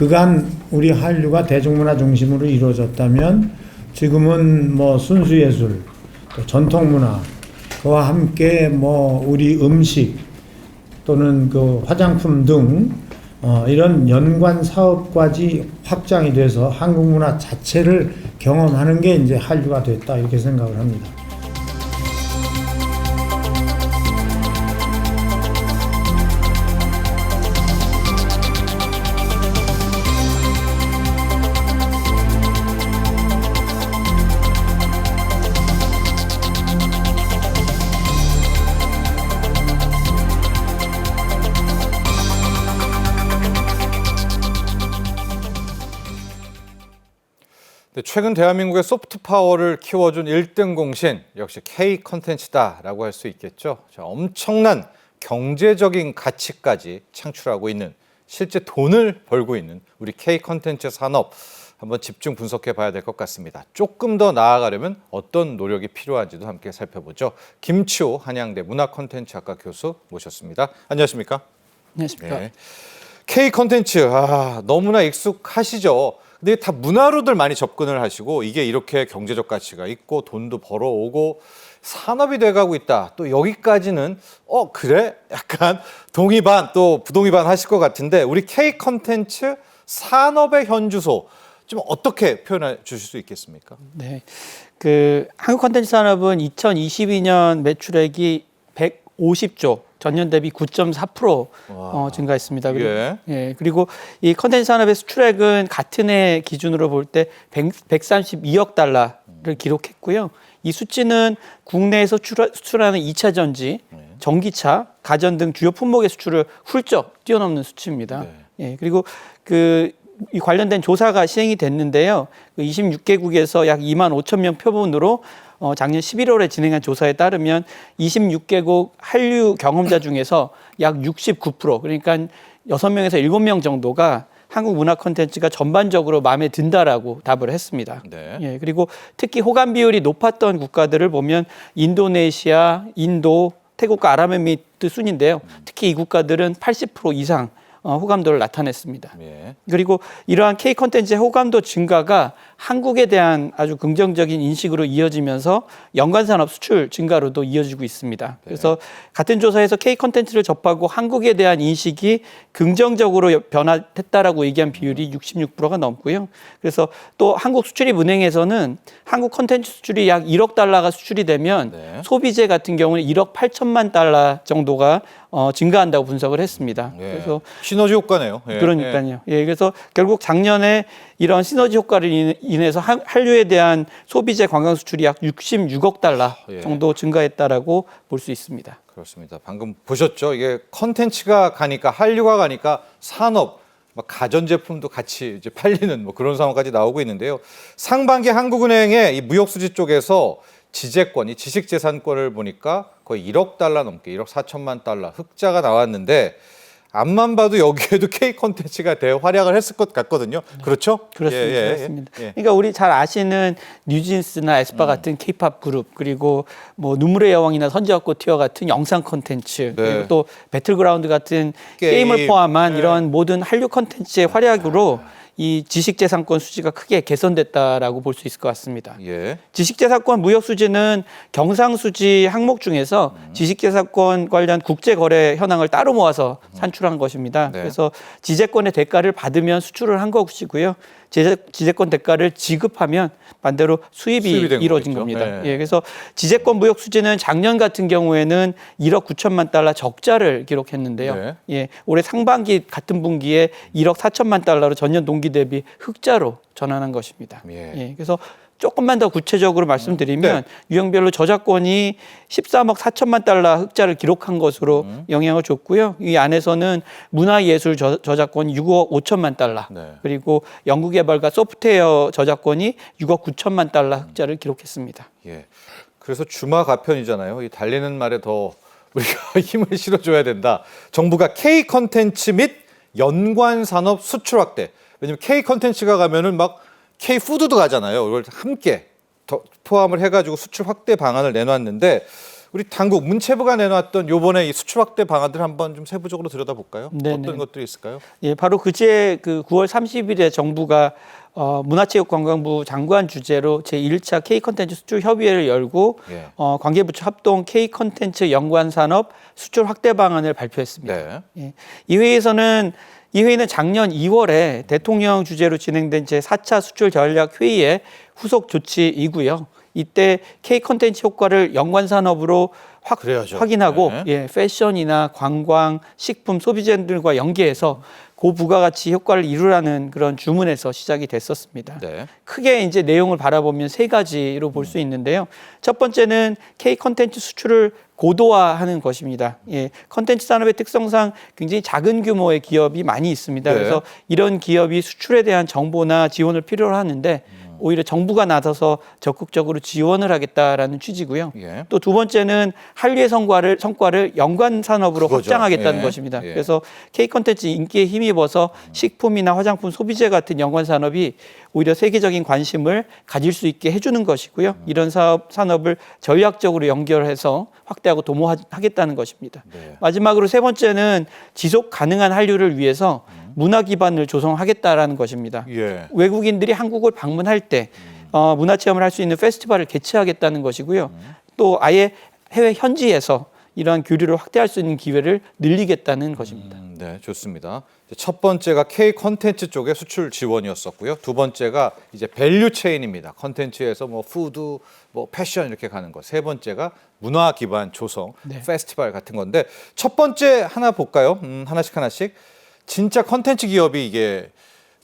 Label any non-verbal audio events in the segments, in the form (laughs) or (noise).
그간 우리 한류가 대중문화 중심으로 이루어졌다면 지금은 뭐 순수 예술, 또 전통문화, 그와 함께 뭐 우리 음식 또는 그 화장품 등 어, 이런 연관 사업까지 확장이 돼서 한국 문화 자체를 경험하는 게 이제 한류가 됐다 이렇게 생각을 합니다. 최근 대한민국의 소프트 파워를 키워준 1등 공신 역시 K 컨텐츠다라고 할 수 있겠죠. 자, 엄청난 경제적인 가치까지 창출하고 있는 실제 돈을 벌고 있는 우리 K 컨텐츠 산업 한번 집중 분석해 봐야 될 것 같습니다. 조금 더 나아가려면 어떤 노력이 필요한지도 함께 살펴보죠. 김치호 한양대 문화 컨텐츠학과 교수 모셨습니다. 안녕하십니까? 안녕하십니까. 네. K 컨텐츠 아, 너무나 익숙하시죠. 근데 다 문화로들 많이 접근을 하시고 이게 이렇게 경제적 가치가 있고 돈도 벌어오고 산업이 돼가고 있다. 또 여기까지는 어 그래? (laughs) 약간 동의 반 또 부동의 반 하실 것 같은데 우리 K 컨텐츠 산업의 현주소 좀 어떻게 표현해 주실 수 있겠습니까? 네. 그 한국 콘텐츠 산업은 2022년 매출액이 150조, 전년 대비 9.4% 어, 증가했습니다. 그리고, 예. 예. 그리고 이 콘텐츠 산업의 수출액은 같은 해 기준으로 볼 때 132억 달러를 기록했고요. 이 수치는 국내에서 출하- 수출하는 2차 전지, 전기차, 가전 등 주요 품목의 수출을 훌쩍 뛰어넘는 수치입니다. 예. 그리고 그 이 관련된 조사가 시행이 됐는데요. 그 26개국에서 약 2만 5천 명 표본으로 어, 작년 11월에 진행한 조사에 따르면 26개국 한류 경험자 중에서 약 69% 그러니까 6명에서 7명 정도가 한국 문화 콘텐츠가 전반적으로 마음에 든다라고 답을 했습니다. 네. 예, 그리고 특히 호감 비율이 높았던 국가들을 보면 인도네시아, 인도, 태국과 아랍에미리트 순인데요. 특히 이 국가들은 80% 이상 어, 호감도를 나타냈습니다. 예. 그리고 이러한 K 콘텐츠의 호감도 증가가 한국에 대한 아주 긍정적인 인식으로 이어지면서 연관 산업 수출 증가로도 이어지고 있습니다. 그래서 같은 조사에서 K 콘텐츠를 접하고 한국에 대한 인식이 긍정적으로 변화했다라고 얘기한 비율이 66%가 넘고요. 그래서 또 한국 수출입 은행에서는 한국 콘텐츠 수출이 약 1억 달러가 수출이 되면 네. 소비재 같은 경우는 1억 8천만 달러 정도가 어, 증가한다고 분석을 했습니다. 예. 그래서 시너지 효과네요. 예. 예. 그러니까요. 예, 그래서 결국 작년에 이런 시너지 효과를 인- 인해서 한- 한류에 대한 소비재 관광 수출이 약 66억 달러 예. 정도 증가했다라고 볼 수 있습니다. 그렇습니다. 방금 보셨죠? 이게 컨텐츠가 가니까 한류가 가니까 산업, 막 가전제품도 같이 이제 팔리는 뭐 그런 상황까지 나오고 있는데요. 상반기 한국은행의 이 무역수지 쪽에서 지재권이 지식재산권을 보니까 거의 1억 달러 넘게 1억 4천만 달러 흑자가 나왔는데 앞만 봐도 여기에도 K 컨텐츠가 대활약을 했을 것 같거든요. 그렇죠? 그렇습니다. 예, 예, 예. 그렇습니다. 예. 그러니까 우리 잘 아시는 뉴진스나 에스파 같은 K-팝 그룹 그리고 뭐 눈물의 여왕이나 선지학고 티어 같은 영상 콘텐츠 그리고 또 배틀그라운드 같은 게임. 을 포함한 네. 이런 모든 한류 콘텐츠의 활약으로 이 지식재산권 수지가 크게 개선됐다라고 볼 수 있을 것 같습니다. 예. 지식재산권 무역수지는 경상수지 항목 중에서 음. 지식재산권 관련 국제거래 현황을 따로 모아서 산출한 것입니다. 네. 그래서 지재권의 대가를 받으면 수출을 한 것이고요. 지재, 지재권 대가를 지급하면 반대로 수입이, 이루어진 거겠죠. 겁니다. 네. 예, 그래서 지재권 무역 수지는 작년 같은 경우에는 1억 9천만 달러 적자를 기록했는데요. 네. 예, 올해 상반기 같은 분기에 1억 4천만 달러로 전년 동기 대비 흑자로 전환한 것입니다. 예. 예, 그래서 조금만 더 구체적으로 말씀드리면 유형별로 저작권이 13억 4천만 달러 흑자를 기록한 것으로 영향을 줬고요. 이 안에서는 문화예술 저, 저작권이 6억 5천만 달러, 네. 그리고 연구개발과 소프트웨어 저작권이 6억 9천만 달러 흑자를 기록했습니다. 예. 그래서 주마 가편이잖아요. 이 달리는 말에 더 우리가 (laughs) 힘을 실어줘야 된다. 정부가 K 컨텐츠 및 연관 산업 수출 확대. 왜냐면 K 컨텐츠가 가면은 막 K 푸드도 가잖아요. 이걸 함께 더 포함을 해가지고 수출 확대 방안을 내놨는데 우리 당국 문체부가 내놨던 요번에 이 수출 확대 방안들 한번 좀 세부적으로 들여다볼까요? 네네. 어떤 것들이 있을까요? 예, 바로 그제 그 9월 30일에 정부가 어, 문화체육관광부 장관 주재로 제1차 K 컨텐츠 수출 협의회를 열고 예. 어, 관계부처 합동 K 컨텐츠 연관 산업 수출 확대 방안을 발표했습니다. 네. 예. 이 회의에서는 이 회의는 작년 2월에 대통령 주재로 진행된 제4차 수출 전략 회의의 후속 조치이고요. 이때 K 컨텐츠 효과를 연관 산업으로 확, 그래야죠. 확인하고 네. 예, 패션이나 관광, 식품, 소비재들과 연계해서 고부가가치 효과를 이루라는 그런 주문에서 시작이 됐었습니다. 네. 크게 이제 내용을 바라보면 세 가지로 볼 수 있는데요. 첫 번째는 K 컨텐츠 수출을 고도화하는 것입니다. 예, 컨텐츠 산업의 특성상 굉장히 작은 규모의 기업이 많이 있습니다. 네. 그래서 이런 기업이 수출에 대한 정보나 지원을 필요로 하는데 오히려 정부가 나서서 적극적으로 지원을 하겠다라는 취지고요. 예. 또 두 번째는 한류의 성과를 성과를 연관 산업으로 그거죠. 확장하겠다는 예. 것입니다. 예. 그래서 K 컨텐츠 인기에 힘입어서 식품이나 화장품 소비재 같은 연관 산업이 오히려 세계적인 관심을 가질 수 있게 해주는 것이고요. 이런 사업 산업을 전략적으로 연결해서 확대하고 도모하겠다는 것입니다. 네. 마지막으로 세 번째는 지속 가능한 한류를 위해서 문화 기반을 조성하겠다라는 것입니다. 예. 외국인들이 한국을 방문할 때 어, 문화 체험을 할 수 있는 페스티벌을 개최하겠다는 것이고요. 또 아예 해외 현지에서 이러한 교류를 확대할 수 있는 기회를 늘리겠다는 것입니다. 음, 네, 좋습니다. 첫 번째가 K 컨텐츠 쪽의 수출 지원이었었고요. 두 번째가 이제 밸류 체인입니다. 컨텐츠에서 뭐 푸드, 뭐 패션 이렇게 가는 거. 세 번째가 문화 기반 조성, 네. 페스티벌 같은 건데 첫 번째 하나 볼까요? 음, 하나씩 하나씩. 진짜 컨텐츠 기업이 이게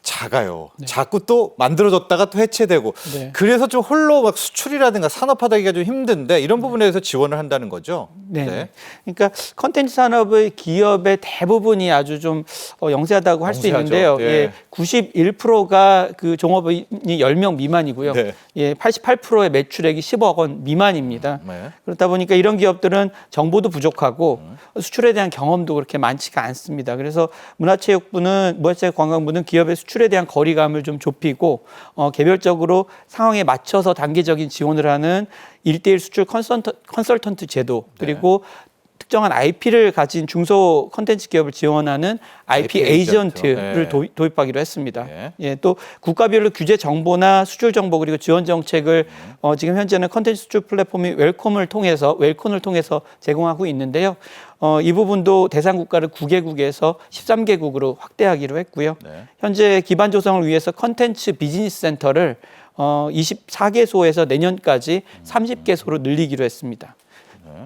작아요. 자꾸 또 만들어졌다가 또 해체되고 네. 그래서 좀 홀로 막 수출이라든가 산업화하기가 좀 힘든데 이런 부분에 대해서 지원을 한다는 거죠. 네. 그러니까 컨텐츠 산업의 기업의 대부분이 아주 좀 어, 영세하다고 할 수. 있는데요. 예. 예. 91%가 그 종업원이 10명 미만이고요. 네. 예, 88%의 매출액이 10억 원 미만입니다. 네. 그렇다 보니까 이런 기업들은 정보도 부족하고 수출에 대한 경험도 그렇게 많지가 않습니다. 그래서 문화체육부는 문화체육관광부는 기업의 수출 에 대한 거리감을 좀 좁히고 어, 개별적으로 상황에 맞춰서 단계적인 지원을 하는 일대일 수출 컨설턴, 컨설턴트 제도 그리고 특정한 IP를 가진 중소 컨텐츠 기업을 지원하는 IP, IP 에이전트. 에이전트를 네. 도입, 도입하기로 했습니다. 네. 예, 또 국가별로 규제 정보나 수출 정보 그리고 지원 정책을 어, 지금 현재는 컨텐츠 수출 플랫폼이 웰컴을 통해서 웰콘을 통해서 제공하고 있는데요. 어, 이 부분도 대상 국가를 9개국에서 13개국으로 확대하기로 했고요. 네. 현재 기반 조성을 위해서 컨텐츠 비즈니스 센터를 어, 24개소에서 내년까지 30개소로 늘리기로 했습니다.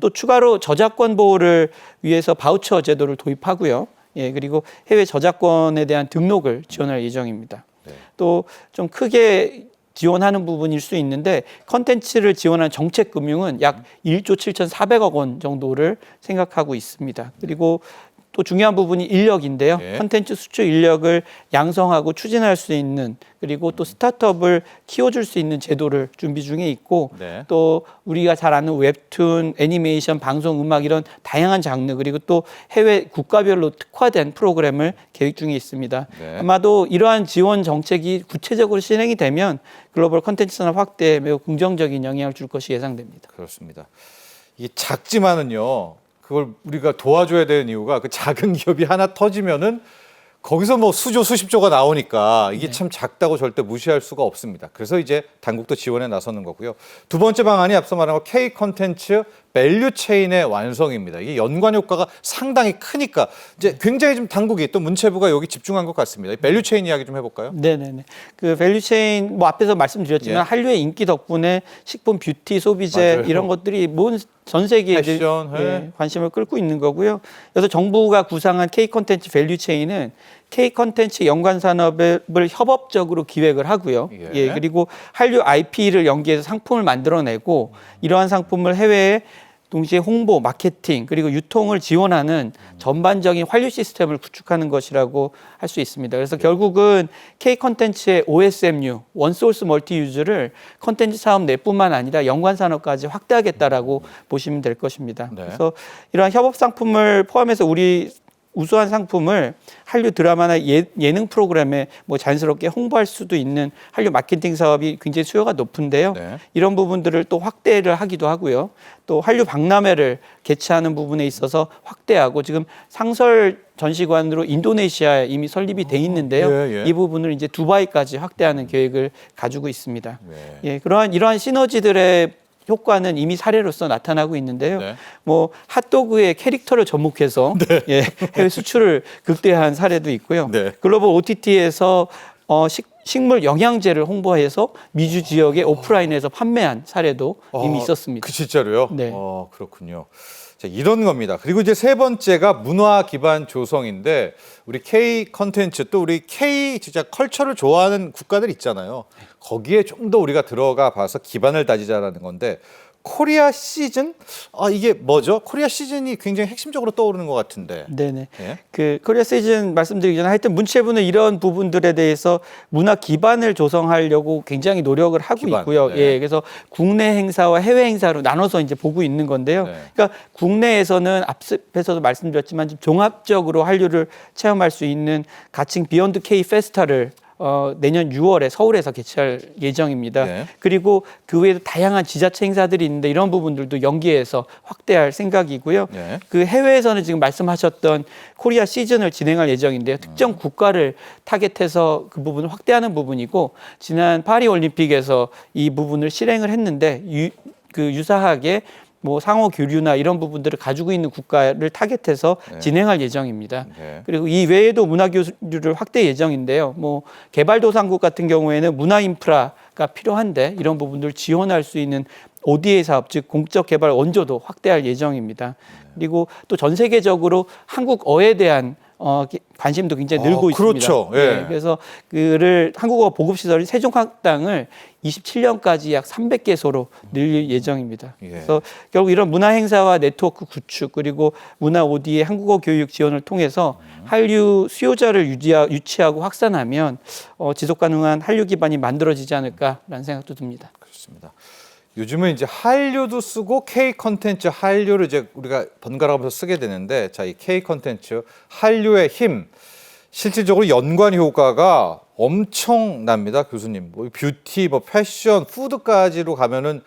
또 추가로 저작권 보호를 위해서 바우처 제도를 도입하고요. 예, 그리고 해외 저작권에 대한 등록을 지원할 예정입니다. 네. 또좀 크게 지원하는 부분일 수 있는데 컨텐츠를 지원하는 정책 금융은 약 1조 7,400억 원 정도를 생각하고 있습니다. 그리고 또 중요한 부분이 인력인데요. 네. 컨텐츠 수출 인력을 양성하고 추진할 수 있는 그리고 또 스타트업을 키워줄 수 있는 제도를 준비 중에 있고 네. 또 우리가 잘 아는 웹툰, 애니메이션, 방송, 음악 이런 다양한 장르 그리고 또 해외 국가별로 특화된 프로그램을 계획 중에 있습니다. 네. 아마도 이러한 지원 정책이 구체적으로 실행이 되면 글로벌 컨텐츠 산업 확대에 매우 긍정적인 영향을 줄 것이 예상됩니다. 그렇습니다. 이 작지만은요. 그걸 우리가 도와줘야 되는 이유가 그 작은 기업이 하나 터지면은 거기서 뭐 수조 수십조가 나오니까 이게 참 작다고 절대 무시할 수가 없습니다. 그래서 이제 당국도 지원에 나서는 거고요. 두 번째 방안이 앞서 말한 거 K 컨텐츠 밸류 체인의 완성입니다. 이게 연관 효과가 상당히 크니까 이제 굉장히 좀 당국이 또 문체부가 여기 집중한 것 같습니다. 이 밸류 체인 이야기 좀 해볼까요? 네네네. 그 밸류체인 뭐 앞에서 말씀드렸지만 예. 한류의 인기 덕분에 식품, 뷰티, 소비재 맞아요. 이런 것들이 뭔전 세계에 이제, 패션, 예. 예, 관심을 끌고 있는 거고요. 그래서 정부가 구상한 K 컨텐츠 밸류체인은 K 컨텐츠 연관 산업을 협업적으로 기획을 하고요. 예. 예. 그리고 한류 IP를 연계해서 상품을 만들어내고 이러한 상품을 해외에 동시에 홍보, 마케팅 그리고 유통을 지원하는 전반적인 환류 시스템을 구축하는 것이라고 할 수 있습니다. 그래서 결국은 K 컨텐츠의 OSMU 원소스 멀티 유즈를 컨텐츠 사업 내뿐만 아니라 연관 산업까지 확대하겠다라고 보시면 될 것입니다. 네. 그래서 이러한 협업 상품을 포함해서 우리 우수한 상품을 한류 드라마나 예, 예능 프로그램에 뭐 자연스럽게 홍보할 수도 있는 한류 마케팅 사업이 굉장히 수요가 높은데요. 네. 이런 부분들을 또 확대를 하기도 하고요. 또 한류 박람회를 개최하는 부분에 있어서 확대하고 지금 상설 전시관으로 인도네시아에 이미 설립이 돼 있는데요. 예, 예. 이 부분을 이제 두바이까지 확대하는 계획을 가지고 있습니다. 네. 예, 그러한 이러한 시너지들의 효과는 이미 사례로서 나타나고 있는데요. 네. 뭐 핫도그의 캐릭터를 접목해서 예, 해외 수출을 극대화한 사례도 있고요. 네. 글로벌 OTT에서 어, 식, 식물 영양제를 홍보해서 미주 지역의 오프라인에서 판매한 사례도 이미 어, 있었습니다. 그 진짜로요? 네. 어, 그렇군요. 자, 이런 겁니다. 그리고 이제 세 번째가 문화 기반 조성인데 우리 K 컨텐츠 또 우리 K 진짜 컬처를 좋아하는 국가들 있잖아요. 거기에 좀 더 우리가 들어가 봐서 기반을 다지자라는 건데 코리아 시즌? 아, 이게 뭐죠? 코리아 시즌이 굉장히 핵심적으로 떠오르는 것 같은데. 네네. 예? 그 코리아 시즌 말씀드리기 전에 하여튼 문체부는 이런 부분들에 대해서 문화 기반을 조성하려고 굉장히 노력을 하고 기반, 있고요. 네. 예, 그래서 국내 행사와 해외 행사로 나눠서 이제 보고 있는 건데요. 네. 그러니까 국내에서는 앞서도 말씀드렸지만 좀 종합적으로 한류를 체험할 수 있는 가칭 비욘드 K 페스타를 어, 내년 6월에 서울에서 개최할 예정입니다. 네. 그리고 그 외에도 다양한 지자체 행사들이 있는데 이런 부분들도 연계해서 확대할 생각이고요. 네. 그 해외에서는 지금 말씀하셨던 코리아 시즌을 진행할 예정인데요. 특정 국가를 타겟해서 그 부분을 확대하는 부분이고 지난 파리 올림픽에서 이 부분을 실행을 했는데 유, 그 유사하게 뭐 상호 교류나 이런 부분들을 가지고 있는 국가를 타겟해서 네. 진행할 예정입니다. 네. 그리고 이 외에도 문화 교류를 확대 예정인데요. 뭐 개발도상국 같은 경우에는 문화 인프라가 필요한데 이런 부분들을 지원할 수 있는 ODA 사업 즉 공적 개발 원조도 확대할 예정입니다. 그리고 또 전 세계적으로 한국어에 대한 어, 기- 관심도 굉장히 아, 늘고 그렇죠. 있습니다. 예. 네, 그래서 그를 한국어 보급 시설인 세종학당을 27년까지 약 300개소로 늘릴 예정입니다. 예. 그래서 결국 이런 문화 행사와 네트워크 구축 그리고 문화 오디의 한국어 교육 지원을 통해서 한류 수요자를 유지하, 유치하고 확산하면 어, 지속 가능한 한류 기반이 만들어지지 않을까라는 생각도 듭니다. 그렇습니다. 요즘은 이제 한류도 쓰고 K 컨텐츠 한류를 이제 우리가 번갈아가면서 쓰게 되는데 자 이 K 컨텐츠 한류의 힘 실질적으로 연관 효과가 엄청납니다 교수님 뭐 뷰티 뭐 패션 푸드까지로 가면은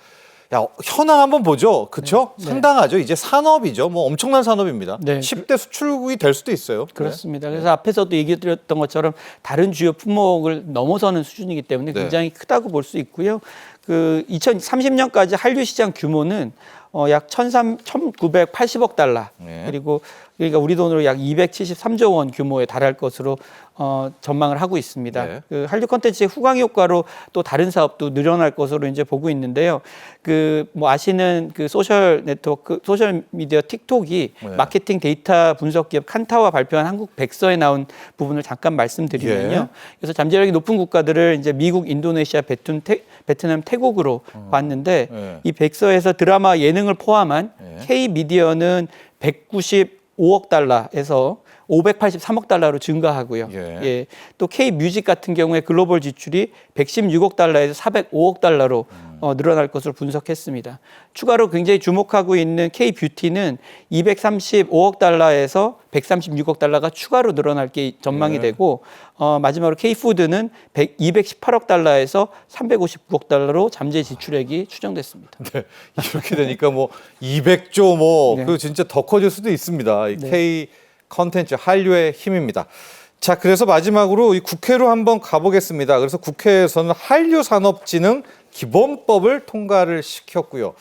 야 현황 한번 보죠 그쵸 네. 상당하죠 이제 산업이죠 뭐 엄청난 산업입니다 네. 10대 수출국이 될 수도 있어요 그렇습니다. 그래서 앞에서도 얘기 드렸던 것처럼 다른 주요 품목을 넘어서는 수준이기 때문에 네. 굉장히 크다고 볼 수 있고요. 그 2030년까지 한류 시장 규모는 어, 약 1,300, 1,980억 달러 네. 그리고 그러니까 우리 돈으로 약 273조 원 규모에 달할 것으로 어, 전망을 하고 있습니다. 네. 그 한류 콘텐츠의 후광 효과로 또 다른 사업도 늘어날 것으로 이제 보고 있는데요. 그 뭐 아시는 그 소셜 네트워크 소셜 미디어 틱톡이 네. 마케팅 데이터 분석 기업 칸타와 발표한 한국 백서에 나온 부분을 잠깐 말씀드리면요. 예. 그래서 잠재력이 높은 국가들을 이제 미국, 인도네시아, 베트남, 태, 베트남 태국으로 봤는데 예. 이 백서에서 드라마 예능 을 포함한 예. K 미디어는 195억 달러에서 583억 달러로 증가하고요. 예. 또 K 뮤직 같은 경우에 글로벌 지출이 116억 달러에서 405억 달러로 어, 늘어날 것으로 분석했습니다. 추가로 굉장히 주목하고 있는 K 뷰티는 235억 달러에서 136억 달러가 추가로 늘어날 게 전망이 예. 되고 어, 마지막으로 K 푸드는 100, 218억 달러에서 359억 달러로 잠재 지출액이 추정됐습니다. 네, 이렇게 되니까 뭐 200조 뭐 네. 그 진짜 더 커질 수도 있습니다. 이 네. K 컨텐츠 한류의 힘입니다. 자, 그래서 마지막으로 이 국회로 한번 가보겠습니다. 그래서 국회에서는 한류산업진흥 기본법을 통과를 시켰고요.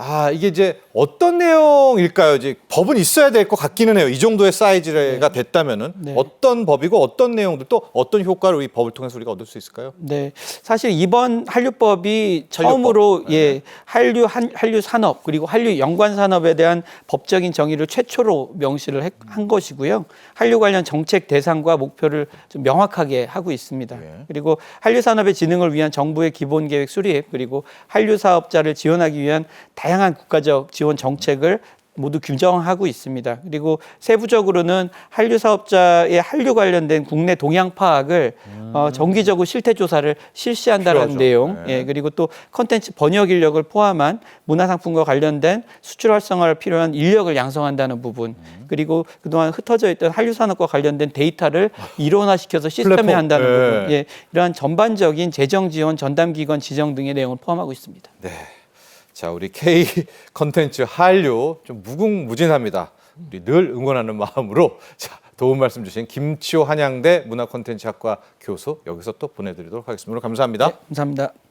아, 이게 이제 어떤 내용일까요? 이제 법은 있어야 될 것 같기는 해요. 이 정도의 사이즈가 됐다면은 네. 어떤 법이고 어떤 내용들 또 어떤 효과를 이 법을 통해서 우리가 얻을 수 있을까요? 네, 사실 이번 한류법이 한류법. 처음으로 네. 예 한류 한, 한류 산업 그리고 한류 연관 산업에 대한 법적인 정의를 최초로 명시를 했- 한 것이고요. 한류 관련 정책 대상과 목표를 좀 명확하게 하고 있습니다. 예. 그리고 한류 산업의 진흥을 위한 정부의 기본 계획 수립 그리고 한류 사업자를 지원하기 위한 다 양한 국가적 지원 정책을 모두 규정하고 있습니다. 그리고 세부적으로는 한류 사업자의 한류 관련된 국내 동향 파악을 어, 정기적으로 실태 조사를 실시한다는. 내용. 네. 예, 그리고 또 컨텐츠 번역 인력을 포함한 문화상품과 관련된 수출 활성화를 필요한 인력을 양성한다는 부분. 그리고 그동안 흩어져 있던 한류 산업과 관련된 데이터를 일원화시켜서 시스템에. 한다는 예. 부분. 예, 이러한 전반적인 재정 지원, 전담 기관 지정 등의 내용을 포함하고 있습니다. 네. 자, 우리 K (laughs) 컨텐츠 한류 좀 무궁무진합니다. 우리 늘 응원하는 마음으로 자, 도움 말씀 주신 김치호 한양대 문화 콘텐츠학과 교수 여기서 또 보내드리도록 하겠습니다. 감사합니다. 감사합니다.